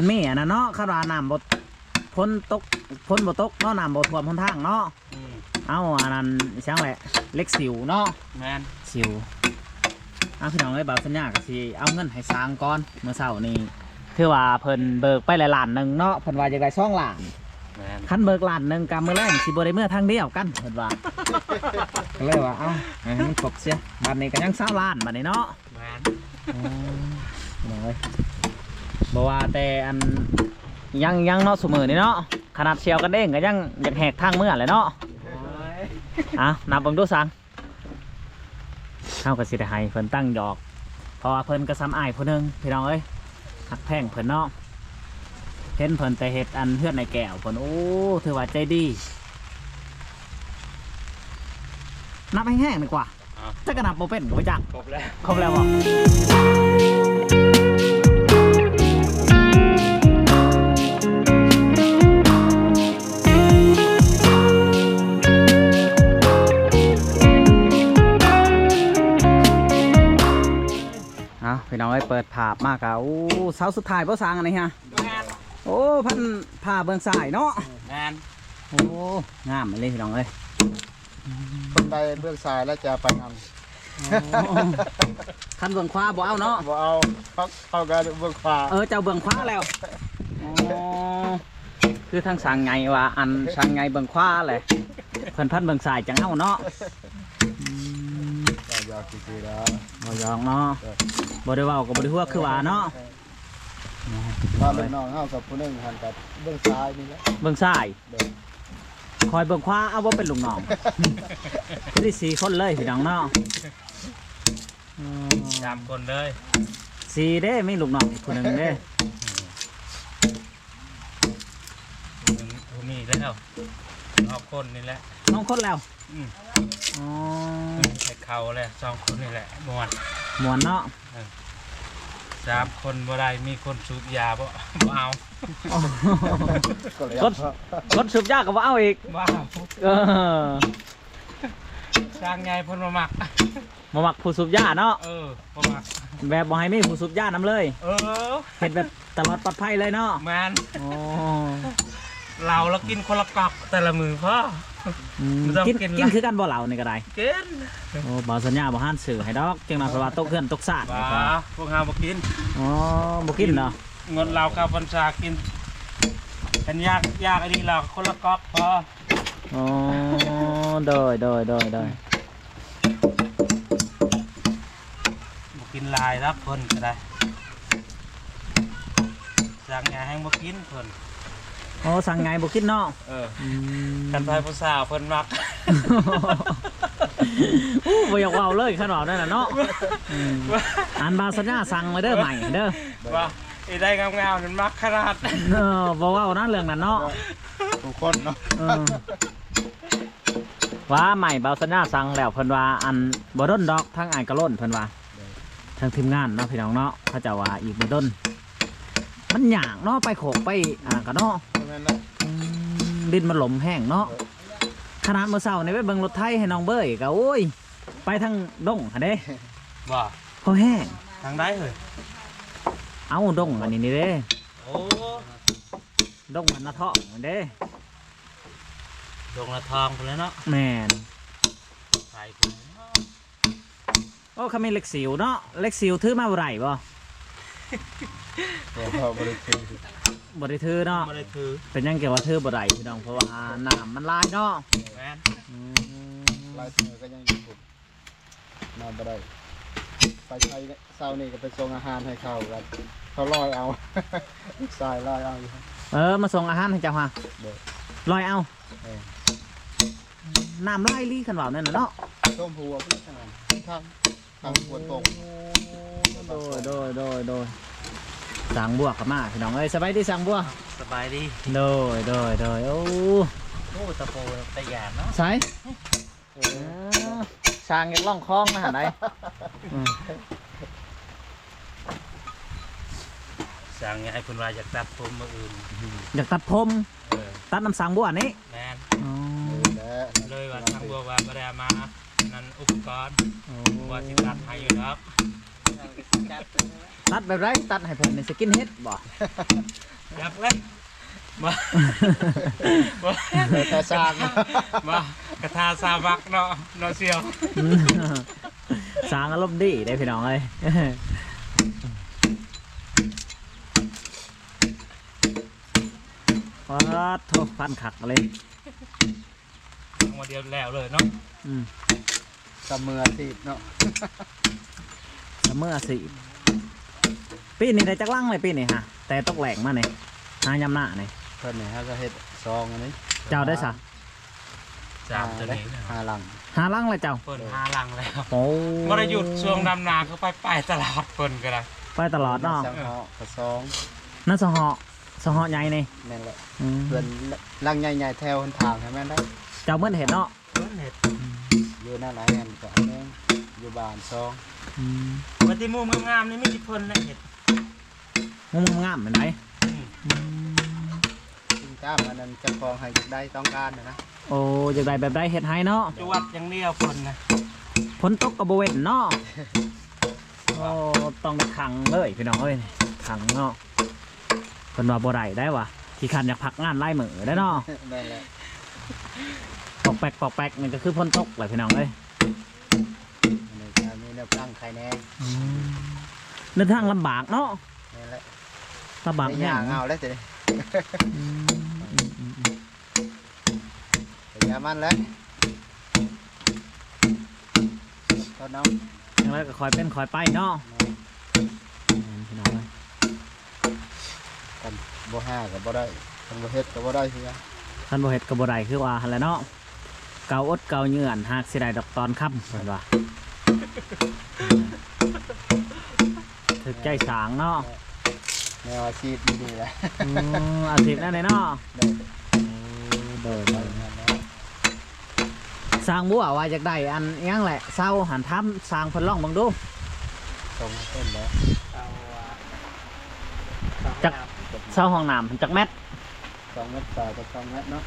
คันมีอันนั้นเนาะคาราน้ำบดพ้นตกพ้นบ่ตกเนาะน้ำบ่ท่วมพ้นทางเนาะอืมเอาอันนั้นช่างแหละเล็กสิวเนาะแมนสิวเอาพี่น้องเอ้ยบ่าวสัญญาก็สิเอาเงินให้สร้างก่อนเมื่อเช้านี้คือว่าเพิ่นเบิกไปหลายล้านหนึงเนาะเพิ่นว่าจะได้2ล้านแมนคันเบิกล้านหนึงกำมื้อแรงสิบ่ได้เมื่อทางเดียวกันเพิ่นว่าก็เลยว่าเอ้าให้มันครบเสียบัดนี้ก็ยัง20ล้านบัดนี้เนาะแมนน้อย บอกว่าแต่อันยังยังเนาะสมือนี่เนาะขนาดเชียวกันเด้งก็ยังอยากแหกทางเมื่อเลยเนาะอะนับเบิ่งดูสังเฮาก็สิได้ให้เพิ่นตั้งดอกเพราะว่าเพิ่นก็ซ้ำอายผู้หนึงพี่น้องเอ้ยหักแพงเพิ่นเนาะเห็นเพิ่นแต่เฮ็ดอันเฮือนในแก้วเพิ่นโอ้ถือว่าใจดีนับให้แห้งดีกว่าจะกระนับบ่เป็นก็บ่จักครบแล้วครบแล้วบ่ พี่น้องไอ้ยเปิดภาพมากอะโอ้เสาสุดท้ายเพราะสร้างอันนี้ฮะแมนโอ้พันผ้าเบื้องสายเนาะแมนโอ้งามเลยพี่น้องเอ้ยคนใดเบื้องซ้ายแล้วจะไปนคันเบื้องขวาบ่เอาเนาะำบ่เอาเขาเขาก็เบื้องขวาเออเจ้าเบื้องขวาแล้วอ๋อคือทางสั่งไงว่าอันสั่งไงเบื้องขวาแหละเพิ่นพันเบื้องสายจังเอาเนาะอย่าอยากคือๆแล้วบ่ยองเนาะบ่ได้เว้าก็บ่ได้ฮู้คือว่าเนาะว่าลูกน้องเฮากับผู้หนึงหันกับเบื้องซ้ายนี่แหละเบื้องซ้ายเด้อคอยเบื้องขวาเอาบ่เป็นลูกน้องคือได้สี่คนเลยพี่น้องเนาะอืมสามคนเลยสี่เด้มีลูกน้องอีกคนหนึงเด้ผมมีแล้วเอาคนนี่แหละน้องคนแล้ว อืมอ๋อใส่เขาเลยสองคนนี่แหละมวนหมวนเนาะสามคนบ่ได้มีคนสูบยาบ่บ่เอาก็เลยรถรถสูบยาก็บ่เอาอีกบ่เอาเออสร้างไงเพิ่นมามักบ่มักผู้สูบยาเนาะเออบ่มักแบบบ่ให้มีผู้สูบยานํเลย เออเฮ็ดแบบตลอดปลอดภัยเลยเนาะแมนอ๋อ เราแล้วกินคนละกอกแต่ละมือพ่อ อืมไม่ต้องกินกินละ กินคือกันบ่เหล่านี่ก็ได้กินโอ้บ่สัญญาบ่ห้านสื่อให้ดอกจังนั้นเพราะว่าตกเฮือนตกซ่านว้าพวกเฮาบ่กินอ๋อบ่กินเนาะเงินเรากับบัญชากินกันยากยากอันนี้เราคนละก๊อกพออ๋อโดยโดยโดยโดยบ่กินหลายรับคนก็ได้สั่งยาให้บ่กินเพิ่น โอ้สั่งไงบ่กินเนาะเอออืมกันไปผู้สาวเพิ่นมักอู้บ่อยากเว้าเลยขนาดนั้นน่ะเนาะอืมอันบาสัญญาสั่งไว้เด้อใหม่เด้อว่าไอ้ได้งามๆนั่นมักขนาดเออบ่เว้านะเรื่องนั้นเนาะทุกคนเนาะเออว่าใหม่เบาสัญญาสั่งแล้วเพิ่นว่าอันบ่ด้นดอกทั้งอ่านกระล้นเพิ่นว่าทางทีมงานเนาะพี่น้องเนาะเขาเจะว่าอีกบ่ด้นมันหยากเนาะไปโขกไปอ่านกันเนาะ ใช่ไหมล่ะอืมดินมันหลมแห้งเนาะขนาดเมื่อเช้านี่ไปเบิ่งรถไทยให้น้องเบ้ยก็โอ้ย ไปทางดงหั่นเด้ว่าพอแห้ง ทางได้เฮ้ยเอาดงอันนี้นี่เด้โอ้ดงมันนะเทาะเด้ดงละทองพุ่นแล้วเนาะแม่นใส่พุ่นโอ้เขามีเหล็กสิวเนาะเหล็กสิวถือมาบ่ไรบ่ บ่บ่บ่ได้คือบ่ได้ถือเนาะบ่ได้ถือเป็นหยังเกี่ยวว่าถือบ่ไรพี่น้องเพราะว่าน้ำมันลายเนาะแม่นอืมลายเสือก็ยังอยู่บุดมาบ่ได้ไปใช้เช้านี่ก็ไปส่งอาหารให้เขากันเขาลอยเอาลูกชายลอยเอาอยู่เออมาส่งอาหารให้เจ้าฮะเด้อลอยเอาเออน้ำลายลี่ขันว่านั่นน่ะเนาะต้มหัวพี่ขนาดทางทางหัวตรงโดยโดยโดยโดย สังบัวกับมาพี่น้องเอ้ยสบายดีสังบัวสบายดีโดยโดยโดยโอ้โอ้ตะโพตะหยานเนาะใช่ช้างยังล่องคลองนะฮะไหนอืมสั่งไงเพิ่นว่าอยากตัดผมมื้ออื่นอยากตัดผมเออตัดน้ำสังบัวนี่แม่นอ๋อและเลยว่าทางบัวว่าบ่ได้เอามานั่นอุปกรณ์ว่าสิตัดให้อยู่ดอก ตัดแบบไรตัดให้เพิ่นในสกินเฮ็ดบ่อยากเล่นมามาเลยแต่สร้างมากระทาซาบักเนาะเนาะเซียวอืมสร้างอารมณ์ดีได้พี่น้องเอ้ยว้าโทฟันขักเลยมาเดียวแล้วเลยเนาะอืมเสมือสิเนาะ เสมอสิปีนี้ได้จักลังเลยปีนี้ฮะแต่ตกแหลงมาเนี่ยหายำหน้าเนี่ยเพิ่นนี่ฮะก็เฮ็ดซองอันนี้เจ้าได้สะจามตัวนี้หาหลังหาลังเลยเจ้าเปิดหาลังแล้วโอ้บ่ได้หยุดช่วงดำนาเขาไปไปตลาดเพิ่นก็ได้ไปตลอดเนาะสังเหาะกระซองนั่นสหอสหอใหญ่นี่นั่นแหละอืมเพิ่นลังใหญ่ๆแถวหนทางให้แม่นได้เจ้าเมื่อเห็นเนาะเพิ่นเฮ็ดอยู่หน้าหลายแห่งก็อันนึงอยู่บ้านซอง อืมปฏิมุมงามๆนี่มีที่เพิ่นแหละเฮ็ดงามงามๆเหมือนไหนอืมซึ่งจ้ามอันนั้นเจะฟองให้ได้ต้องการนะนะโอ้อยากได้แบบได้เฮ็ดให้เนาะจวดอย่างเดียวเพิ่นนะฝนตกกระบเวนเนาะโอ้ต้องขังเลยพี่น้องเอ้ยขังเนาะคนว่าบ่ได้ได้วะที่ขันอยากพักงานไล่มือได้เนาะนั่นแหละปอกแปกปอกแปกนี่ก็คือฝนตกเลยพี่น้องเอ้ยอัน นี้ก็มีแนวตั้งใครแน่เดินทางลำบากเนาะนั่นแหละลำบากไม่แห้ยากงเอาแล้วจ้ะอืมอืมอืมอืมเป็นยามันแล้วต้นน้ำอย่างไรก็คอยเป็นคอยไปเนาะพี่น้องเอ้ยกันบ่ห้าก็บ่ได้กันบ่เฮ็ดก็บ่ได้คือกันท่านบ่เฮ็ดก็บ่ได้คือว่าหั่นแหละเนาะเกาอดเกาเหงื่อนหากสิได้ดอกตอนค่ำเพิ่นว่า ถึกใจสางเนาะแนวอาชีพดีๆแหละอืมอาชีพนั่นเลยเนาะได้โดยได้งานแล้วสร้างบัวว่าจากได้อันอิหยังแหละเศร้าหันทำสร้างเพิ่นลองเบิ่งดู ตรงเส้นแล้วจักเศร้าห้องน้ำเพิ่นจักแมทสองเมตรสายกับสองเมตรเนาะ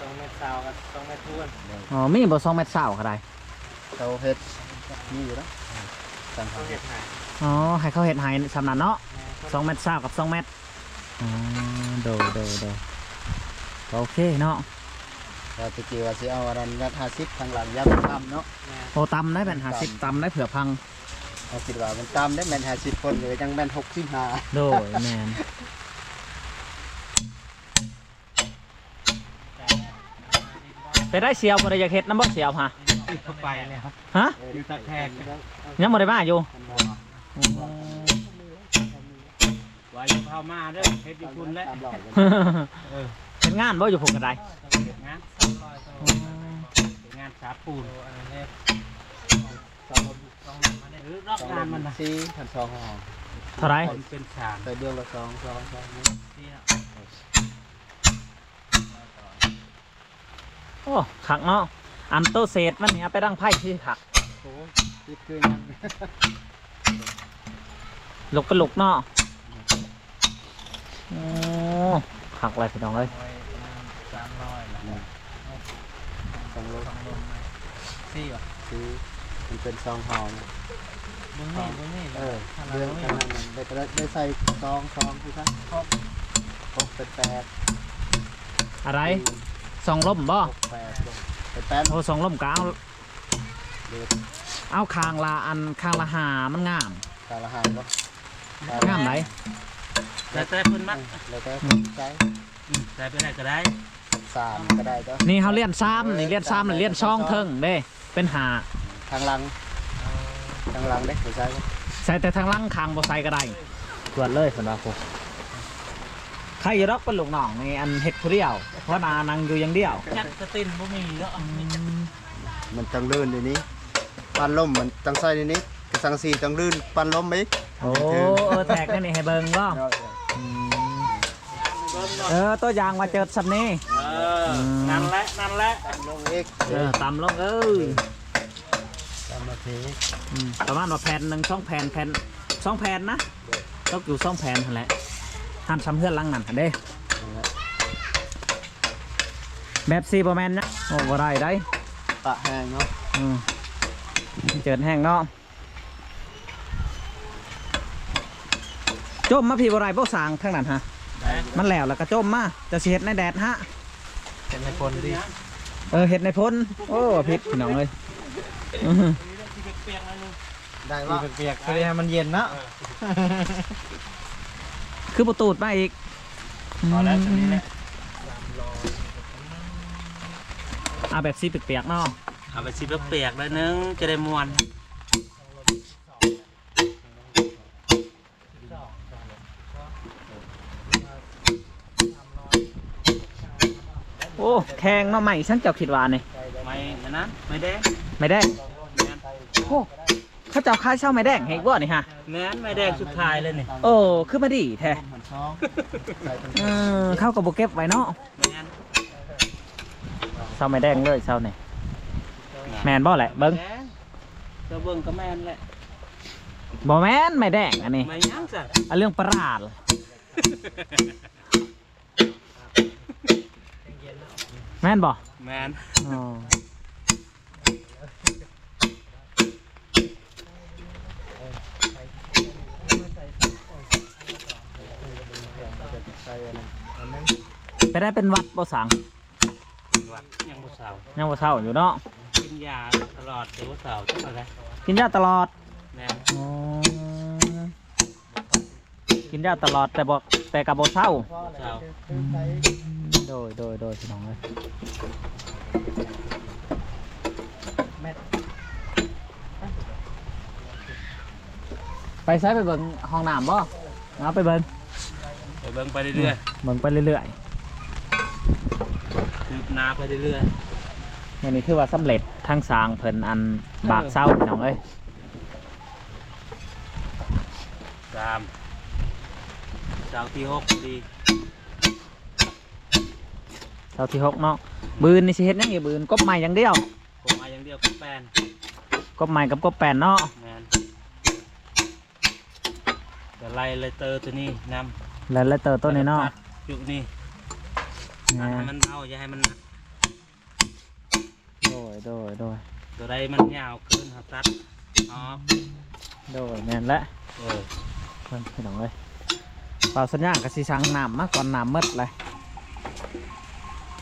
สองเมตรสาวกับสองเมตรทวนอ๋อมีบ่2เมตรเศร้าก็ได้เขาเฮ็ด นี่อยู่แล้วสั่งเขาเขาเฮ็เฮ็ดดให้อ๋อให้เขาเฮ็ดให้สำนั้นเนาะ2เมตรเศร้ากับ2เมตรอ๋อโดยโดยโดยก็โอเคเนาะว่าตะกี้ว่าสิเอาอันนั้นงัด50ทางหลังยับตำเนาะโอ้ตำได้เป็น50ตำได้เผื่อพังเอาคิดว่ามันตำได้แม่น50คนเลยจังแม่น65โดยแมนไปได้เสียวบ่ได้อยากเฮ็ดน้ำบ่เสียวฮะ เข้าไปแล้วฮะอยู่ตะแคงยังบ่ได้มาอยู่ไว้อยู่เผามาเด้อเฮ็ดอยู่คุณแล้วตามหลอกเลยเออเป็นงานบ่อยู่ผมก็ได้เฮ็ดงานเฮ็ดงานสาปูนอันนี้ต้องต้องมาได้หรือรอบสองงานมันมันนะสี่พันสองห่อเท่าไหรคนเป็นสามใส่เดือนละสองสองสองนี่โอ้ขักเนาะ อันโตเศษมันเนี่ยไปดังไพ่ที่ขักโอ้ติดคือยังลุกเป็นลุกเนาะโอ้ขักอะไรพี่น้องเอ้ยสามร้อยละสองโลสองลมสี่ว่ะคือมันเป็นซองห่อนะมึงนี่มึงนี่เออเรื่องขนาดนั้นได้ได้ได้ใส่ซองซองคือครับครบครบเป็นแปดอะไรสองล่มบ่ครบแปด เป็นแปดโอ้สองล่มก็เอาเดือดเอาคางละอันคางละหามันงามตาละหันบ่งามไหนแต่แต่เพิ่นมัดแล้วก็ใช้อืมแต่ไปไหนก็ได้สามก็ได้ก็นี่เขาเลี้ยนซ้ำนี่เลี้ยนซ้ำนี่เลี้ยนช่องเทิงเด้เป็นหาทางหลังทางหลังเด้ไม่ใช่ก็ใส่แต่ทางล่างคางบ่ใส่ก็ได้ตรวจเลยคนว่าครู ใครอยู่รอกเป็นลูกน้องนี่อันเฮ็ดผู้เดียวเพราะนานังอยู่อย่างเดียวจักสตินบ่มีแล้วมันต้องลื่นเดี๋ยวนี้ปันลมมันต้องใส่เดี๋ยวนี้กระสังสีต้องลื่นปันลมไหมโอ้เออแตกนั่นนี่ให้เบิ่งบ่อืมเออตัวอย่างมาเจอสับนี้เออนั่นแหละนั่นแหละลงเอกเออตำลงเออตามมาเทอืมประมาณว่าแผ่นหนึ่งช่องแผ่นแผ่นสองแผ่นนะต้องอยู่สองแผ่นนั่นแหละ ห้ามซ้ำเพื่อนหลังนั่นหั่นเด้แบบซีบอแมนนะโอ้บ่ได้ได้ปะแห้งเนาะอืมเจิดแห้งเนาะจมมาพี่บ่ไรบ่สางทางนั้นฮะมันแล้วแล้วก็จมมาจะสิเฮ็ดในแดดฮะเป็นในคนดิเออเฮ็ดในพ้นโอ้พิษพี่น้องเอ้ยอื้อหือเปียกๆนั่นนึงได้มีว่าเปียกๆเพื่อให้มันเย็นนะ คือประตูดมาอีกพอแล้วตรงนี้แหละเอาแบบสีเปียกๆเนาะเอาไปซิบเปียกแล้วนึงจะได้มวนโอ้แข็งเนาะใหม่ฉันเจ้าคิดว่านี่ไม่อันนั้นไม่แดงไม่แดงแมนโอ้ เขาเจ้าค่ายเช่าไม่แดงเห็นบ่นี่ฮะ แมนไม่แดงสุดท้ายเลยนี่โอ้คือมาดีแท้หันช่องใส่เป็นเออเข้ากับโบเก็บไว้เนาะแมนเช่าไม่แดงเลยเช่านี่แมนบ่แหละเบิ้งแดงจะเบิ่งก็แมนแหละบ่แมนไม่แดงอันนี้ไม่ยั้งจ้ะอันเรื่องประหลาดแม่นบ่แมนอ๋อ ไปได้เป็นหวัดบ่สังวัดยังบ่เศร้ายังบ่เศร้าอยู่เนาะกินยาตลอดเดี๋ยวบ่เศร้าจังอะไรกินยาตลอดแมนอ๋อกินยาตลอดแต่บอกแต่กับโบเศร้าบ่เศร้าโดยโดยโดยพี่น้องเลยไปใช้ไปเบิ่งห้องน้ำบ่เอาไปเบิ่งไปเบิ่งไปเรื่อยเบิ่งไปเรื่อยๆ คืบหน้าไปเรื่อยๆอันนี้คือว่าสำเร็จทั้งสร้างเพิ่นอันบากเศร้าพี่น้องเอ้ยๆตามเสาที่หกดีเศร้าที่หกเนาะบืนนี่สิเฮ็ดหยังอีกบืนกบใหม่อย่างเดียวผมมาอย่างเดียวก็แปนกบใหม่กับกบแปนเนาะแมนเดี๋ยวไล่เลยเตอร์ตัวนี้นำแล้วแล้วเตอต้นนี้เนาะจุกนี่ แหให้ม่มันเบาอย่าให้มันหนักโดยโดยโดยตัวใดมันยาวเกินครับตัดอ๋อโดยแม่นและเออเพิ่นพี่น้องเอ้ยเป่าสัญญาณกับสิสั่งน้ำมาก่อนน้ำหมดเลย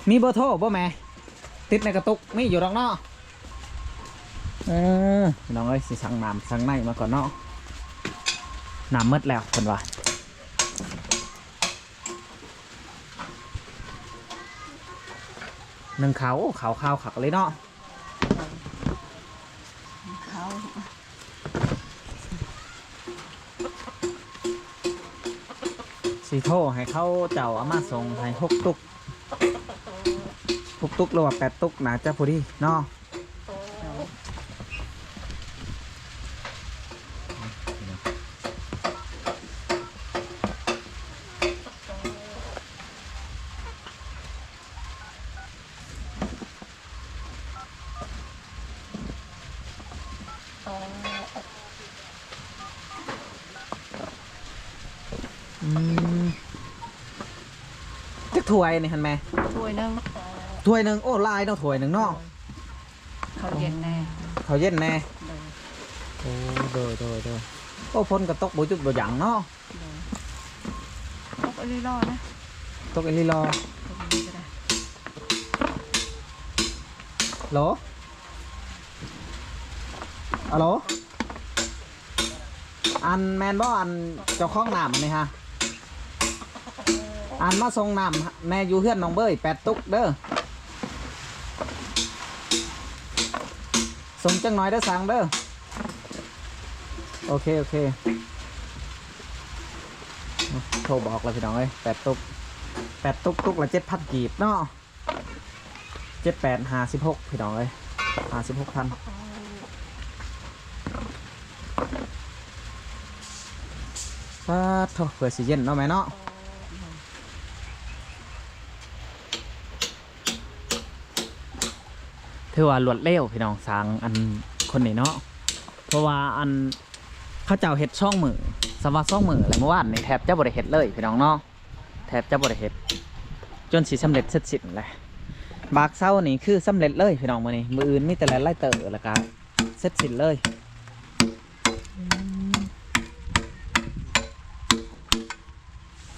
มีเบอร์โทรบ่แม่ติดในกระตุกมีอยู่ดอกเนาะเออพี่น้องเอ้ยสิสั่งน้ำสั่งในมาก่อนเนาะน้ำหมดแล้วเพิ่นว่า หนึ่งเขาเขาข้าวขักเลยเนาะเขาสีโทให้เขาเจ้าอามาส่งให้หกตุกหกตุกหรือว่าแปดตุกนะจ้าพอดีเนาะ อืมจักถ้วยนี่หันแม่ถ้วยหนึงถ้วยหนึ่งโอ้ลายเนาะถ้วยหนึ่งเนาะเขาเย็นแน่เขาเย็นแน่เลยโอ้โดยโดยโดยโอ้พ้นกระตกบุจุบบุหยังเนาะเลยพกไอ้ลีลอนะตกเอลิรอตรงนี้ก็ได้โหลอะโหลอันแมนบ่อันเจ้าของน้ำอันนี้ฮะ อันมาส่งน้ำแม่อยู่เฮือนน้องเบยแปดตุกเด้อส่งจังหน่อยเด้อสั่งเด้อโอเค โอเคโทรบอกเลยพี่น้องเอ้ยแปดตุกแปดตุกตุกละเจ็ดพันกีบเนาะเจ็ดแปดห้าสิบหกพี่น้องเอ้ยห้าสิบหกพันป้าโทเผื่อสิเย็นเนาะแม่เนาะ ถือว่ารวดเร็วพี่น้องสร้างอันคนนี้เนาะเพราะว่าอันเขาเจ้าเฮ็ดช่องมือสำหรับช่องมืออะไรเมื่อวานนี่แทบจะบริเฮ็ดเลยพี่น้องเนาะแทบจะบริเฮ็ดจนสิสำเร็จเสร็จสิ้นเลยบากเศร้านี่คือสำเร็จเลยพี่น้องมื้อนี้มืออื่นมีแต่ละไล่เตอแล้วก็เสร็จสิ้นเลย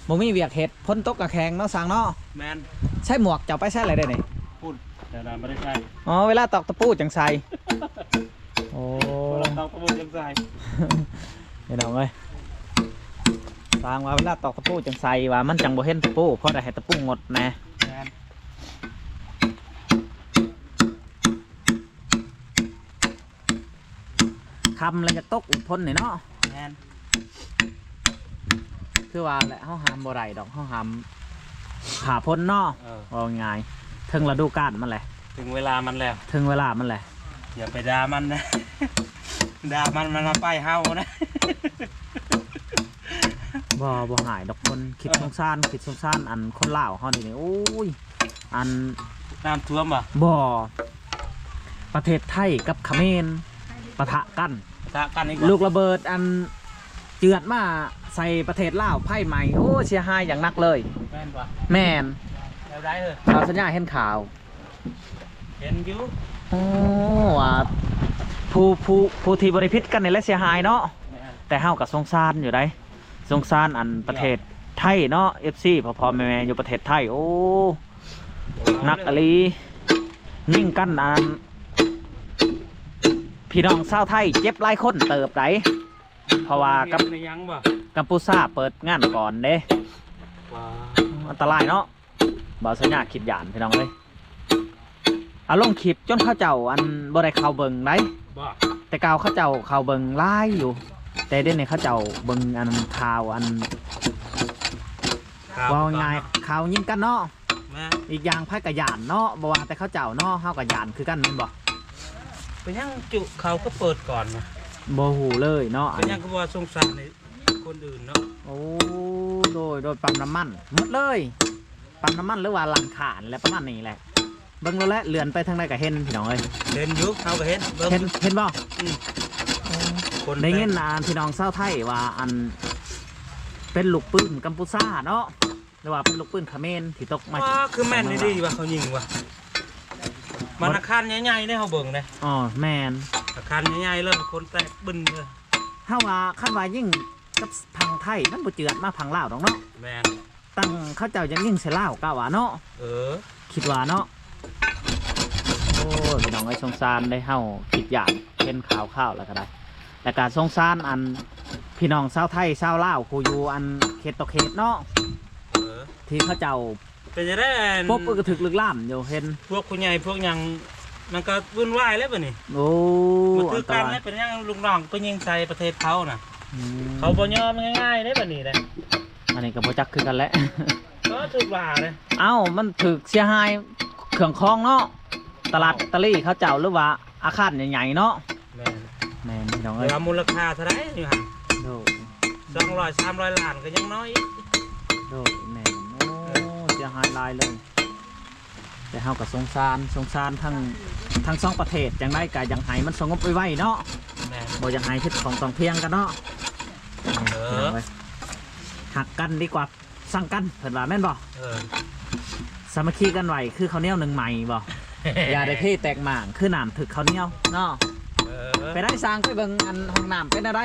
บ่มีเวียกเฮ็ดพ้นตกกะแข็งเนาะสั่งเนาะแมนใช้หมวกเจ้าไปใช้อะไรได้นี่พูด แต่เราไม่ได้ใช่อ๋อเวลาตอกตะปูจังใส่โอ้เราต้องประมูลยังไงพี่น้องเอ้ยสร้างว่าเวลาตอกตะปูจังใส่ว่ามันจังบ่เห็นตะปูเพราะได้ให้ตะปูงดแน่แมนคำแล้วจะตกอุพ้นนี่เนาะแมนคือว่าแหละเฮาหามบ่ได้ดอกเฮาหามขาพ้นเนาะเออว่าง่ายถึงฤดูกาลมันแหละ ถึงเวลามันแล้ว ถึงเวลามันแหละอย่าไปด่ามันนะ ด่ามันมันมาป้ายเฮานะ บ่บ่หายดอกคนคิดสงสารคิดสงสารอันคนลาวเฮานี่นี่โอ้ยอันน้ำท่วมป่ะบ่ประเทศไทยกับเขมรปะทะกันตะกันอีกลูกระเบิดอันเจือดมาใส่ประเทศลาวไพ่ใหม่โอ้เสียหายอย่างหนักเลย แม่นป่ะแม่นแล้วได้เลยข่าวสัญญาเห็นข่าว เห็นอยู่โอ้ว่าผู้ผู้ผู้ที่บริพิษกันนี่แหละเสียหายเนาะแม่นแต่เฮากับสงสารอยู่ได้สงสารอันประเทศไทยเนาะ FC พอพอๆแม่ๆอยู่ประเทศไทยโอ้นักอหลียิ่งกันอันพี่น้องชาวไทยเจ็บหลายคนเติบไดเพราะว่ากับในยังป่ะกัมพูชาเปิดงานก่อนเด้ว้าอันตรายเนาะบาสัญญาคิดหยานพี่น้องเลย เอาลงคลิปจนเข้าเจ้าอันบ่ได้เข้าเบิงได้บ่แต่เก่าเข้าเจ้าเข้าเบิงไล่อยู่ แต่เดี๋ยวนี้เข้าเจ้าเบิงอันข่าวอันว่าง่ายข่าวยิงกันเนาะแม่อีกอย่างไพ่กระยานเนาะบ่ว่าแต่เข้าเจ้าเนาะเฮากระยานคือกันแม่นบ่เป็นยังจุเขาก็เปิดก่อนนะบ่ฮู้เลยเนาะอัเป็นนนี้ยังก็บ่สงสารในคนอื่นเนาะโอ้โดยโดยปั๊มน้ำมันหมดเลยปั๊มน้ำมันหรือว่าลังขานและประมาณนี้แหละ เบิ่งแล้วแหละเลื่อนไปทางใดก็เห็นพี่น้องเอ้ยเห็นอยู่เขาก็เห็นเบิ่งเห็นเห็นบ่อืมคนได้เงินอ่านพี่น้องชาวไทยว่าอัน เป็นลูกปืนกัมพูชาเนาะหรือว่าเป็นลูกปืนเขมรที่ตกมาว่าคือแม่นนี่ดีว่าเขายิงว่ะมันอาคารใหญ่ๆเนี่ยเขาเบิ่งเลยอ๋อแมนอาคารใหญ่ๆเลยคนแตกบึ้นเลยถ้าว่าคันว่ายิ่งกับพังไทยมันบ่เจือดมาพังลาวดอกเนาะแม่นตั้งเขาเจ้ายังยิ่งใส่ลาวกะว่าเนาะเออ คิดว่าเนาะ โอ้ยพี่น้องไอ้สงสารได้เฮาคิดอย่างเช่นข่าวข้าวแล้วก็ได้แต่การสงสารอันพี่น้องชาวไทยชาวลาวผู้อยู่อันเขตต่อเขตเนาะเออที่เขาเจ้าเป็นจะได้ปบอึกระถึกลึกล่ามอยู่เห็นพวกคุณใหญ่พวกหยังมันก็วุ่นวายแล้วป่ะนี่โอ้มันคือัอนตการรายเนี่ยเป็นยังลุงน้องไปยิงใส่ประเทศเขาน่ะอืมเขาบ่ยอมง่ายๆได้ป่ะนี่เลยอันนี้ก็บ่จักคือกันแหละก็ถูกว่าเลยเอ้ามันถึกเสียหายเครื่องคองเนาะ ตลาดแบตเตอรี่เขาเจ้าหรือว่าอาคารใหญ่ๆเนาะแม่นแม่นพี่น้องเวเอ้ยลามูลค่าเท่าไหร่นี่ฮะโดสองร้อยสามร้อยล้านก็ยังน้อยอีกโดแม่นโอ้เสียหายหลายเลย แต่เฮาก็สงสารสงสารทั้งทั้งสองประเทศจังไดก็ยังให้มันสงบไว้ๆเนาะแม่น บ่อยังให้พิษของต้องเพียงกันเนาะเออพี่น้องเอ้ยหักกันดีกว่าสั่งกันเพิ่นว่าแม่นบ่เออสามัคคีกันไว้คือข้าวเหนียวหนึ่งใหม่บ่ อย่าได้เพ่แตกหม่างคือน้ำถึกข้าวเหนียวเนาะเออไปได้สร้างไปเบิ่งอันห้องน้ำเป็นอะไร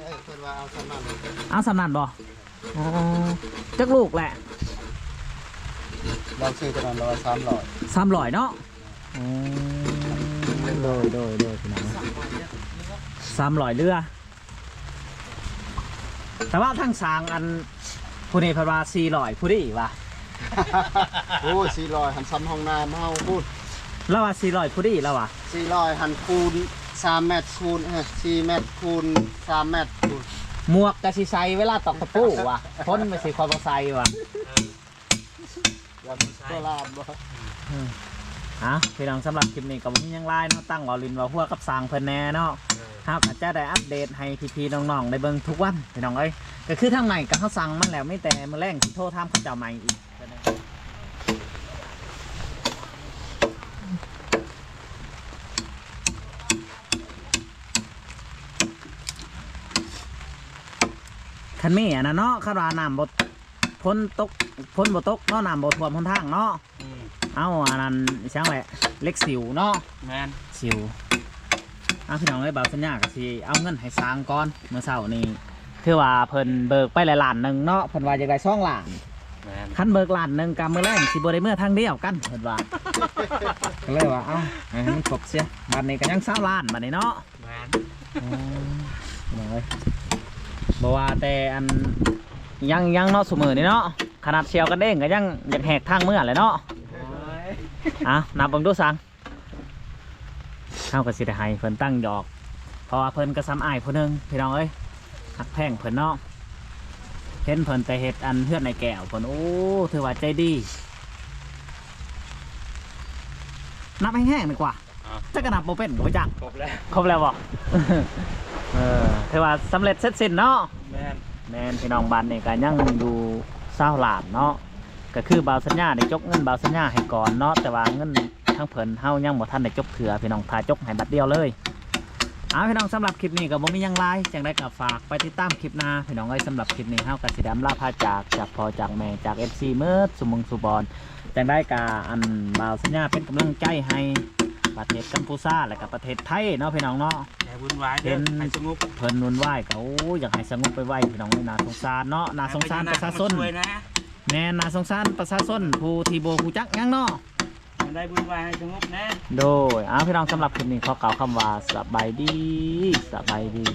เอ้ยเพิ่นว่าเอาสำนักเลยเอาสำนันบ่อ๋อจักลูกแหละเราซื้อตัวนั้นร้อยสามร้อยสามร้อยเนาะอ๋อโดยโดยโดยพี่น้องสามร้อยเรือแต่ว่าทั้งสร้างอันผู้นี้เพนว่าสี่ร้อยผู้นี้ว่ะ โอ้ยสี่ร้อยหันซ้ำห้องน้ำเฮาพูดแล้วว่าสี่ร้อยผู้นี้แล้วว่ะสี่ร้อยหันคูณสามเมตรคูณเออสี่เมตรคูณสามเมตรคูณหมวกกะสิใส่เวลาตอกตะปูว่ะพ้นไม่สิความบ่ใส่ว่ะอย่างตัวลาบบ่อะพี่น้องสำหรับคลิปนี้ก็บ่มีหยังไลน์เนาะตั้งวอลินว่าหัวกับสร้างเพิ่นแน่เนาะครับอาจจะได้อัปเดตให้พี่ๆน้องๆได้เบิ่งทุกวันพี่น้องเอ้ยก็คือทางใหม่ก็เขาสั่งมันแล้วไม่แต่มื้อแรงสิโทรถามเขาเจ้าใหม่อีก คันมีอันนั้นเนาะคาราน้ำบดพ้นตกพ้นบ่ตกเนาะน้ำบ่ท่วมหนทางเนาะอืมเอาอันนั้นช่างแหละเล็กสิวเนาะแมนสิวอะพี่น้องเอ้ยบ่าวสัญญาก็สิเอาเงินให้สร้างก่อนเมื่อเช้านี้ถึคือว่าเพิ่นเบิกไปหลายล้านหนึงเนาะเพิ่นว่าอยากได้2ล้านแม่น คันเบิกล้านหนึงกำมือแรงสิบ่ได้เมื่อทางเดียวกันเพิ่นว่าก็เลยว่าเอ้าให้มันครบเสียบัดนี้ก็ยัง20ล้านบัดนี้เนาะแม่นน้อยบอกว่าแต่อันยังยังเนาะสมือนี่เนาะขนาดเชียวกันเด้งก็ยังอยากแหกทางเมื่อเลยเนาะโอ้ยอะนับเบิ่งดูสังเฮาก็สิได้ให้เพิ่นตั้งดอก เพราะว่าเพิ่นก็ซ้ำอายผู้หนึงพี่น้องเอ้ยหักแพงเพิ่นเนาะ เห็นเพิ่นแต่เฮ็ดอันเฮือนในแก้วเพิ่นโอ้ถือว่าใจดี นับแห้งๆดีกว่าจะกระนับบ่เป็นบ่จักครบแล้วครบแล้วบ่เออถือว่าสำเร็จเสร็จสิ้นเนาะ แม่นแม่นพี่น้องบ้านนี่ก็ยังอยู่เศร้าหลานเนาะก็คือบ่าวสัญญาได้จกเงินบ่าวสัญญาให้ก่อนเนาะแต่ว่าเงินทั้งเพิ่นเฮายังบ่ทันได้จกเถื่อพี่น้องทาจกให้บัดเดียวเลยเอาพี่น้องสำหรับคลิปนี้ก็บ่มีหยังหลายจังได้ก็ฝากไปติดตามคลิปหน้าพี่น้องเอ้ยสำหรับคลิปนี้เฮาก็สิดำลาพาจากจากพ่อจากแม่จาก FC เมิดสุมงสุบอนจังได้ก็อันบ่าวสัญญาเป็นกำลังใจให้ประเทศกัมพูชาและก็ประเทศไทยเนาะพี่น้องเนาะแต่วุ่นวายเด้อให้สงบเพิ่นนุ่นไหวก็โอ้ยอยากให้สงบไปไหวพี่น้องน่าสงสารเนาะน่าสงสารประชาชนช่วยนะแน่น่าสงสารประชาชนผู้ที่โบผู้จักหยังเนาะมัน ได้บุญวายสงบนะ โดยอ้าวพี่น้องสำหรับคลิปนี้ขอกล่าวคำว่าสบายดีสบายดี